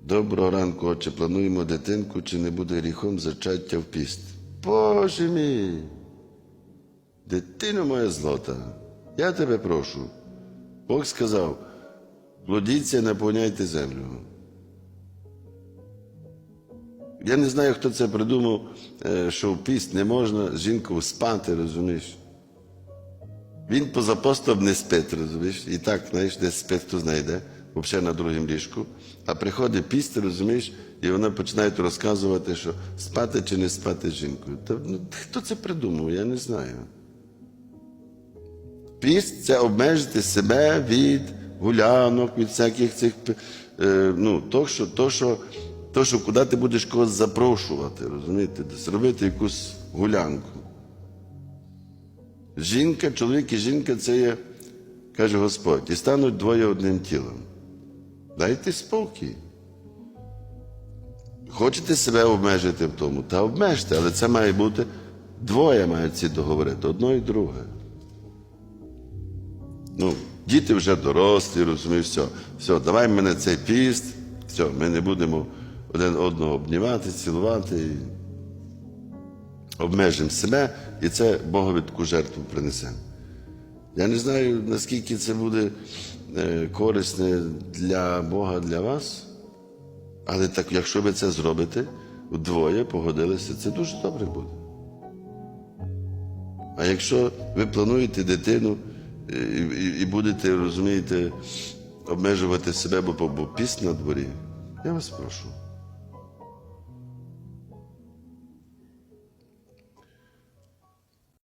Доброго ранку, отче, плануємо дитинку, чи не буде гріхом зачаття в піст. Боже мій! Дитино моя злота, я тебе прошу. Бог сказав, плодіться, наповняйте землю. Я не знаю, хто це придумав, е, що в піст не можна з жінкою спати, розумієш? Він поза постом не спить, розумієш? І так, знаєш, десь спить, хто знайде, взагалі на другому ліжку. А приходить піст, розумієш, і вона починає розказувати, що спати чи не спати з жінкою. Та, ну, хто це придумав, я не знаю. Піст це обмежити себе від гулянок, від всяких цих, е, ну, то, що, то, що, то, що куди ти будеш когось запрошувати, розумієте, десь робити якусь гулянку. Жінка, чоловік і жінка це є, каже Господь, і стануть двоє одним тілом. Дайте спокій. Хочете себе обмежити в тому, та обмежте, але це має бути двоє мають ці договорити, одно і друге. Ну, діти вже дорослі, розумієш, все, все, давай мене цей піст, все, ми не будемо один одного обнімати, цілувати. І обмежимо себе, і це Богові таку жертву принесемо. Я не знаю, наскільки це буде е, корисне для Бога, для вас, але так, якщо ви це зробите, вдвоє погодилися, це дуже добре буде. А якщо ви плануєте дитину е, і, і, і будете, розумієте, обмежувати себе, бо, бо піст на дворі, я вас прошу.